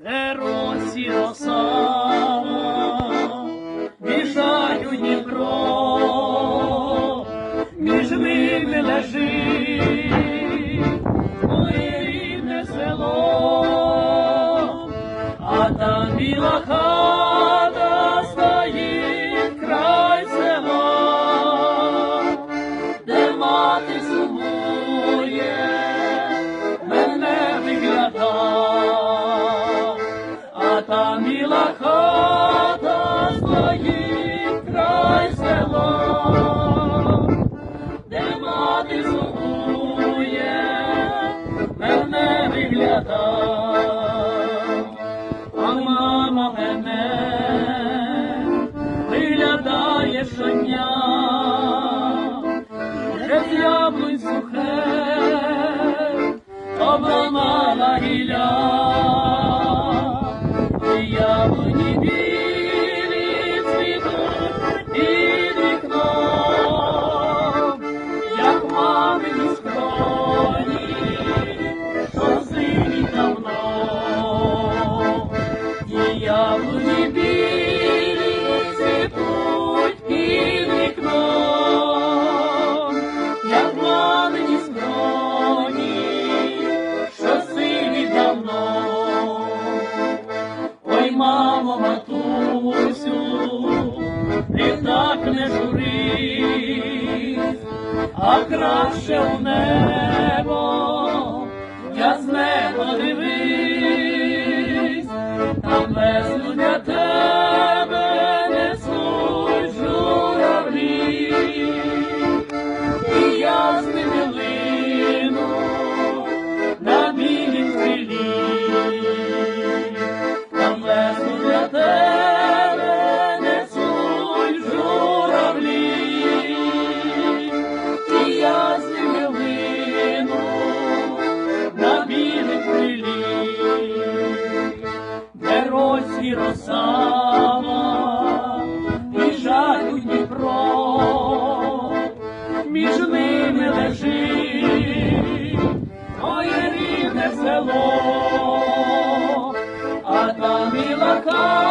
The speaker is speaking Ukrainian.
де росі роса, у Дніпро, між ними лежить моє рідне село, а там біла хата обламала гілля, яблуні білі цвітуть під вікном, як мамині скроні, що сині давно, і яблуні білі цвітуть під вікном, не журись, а краще у небо, я з неба дивись, там росі росава, біжать у Дніпро, між ними лежить моє рідне село, а там і хата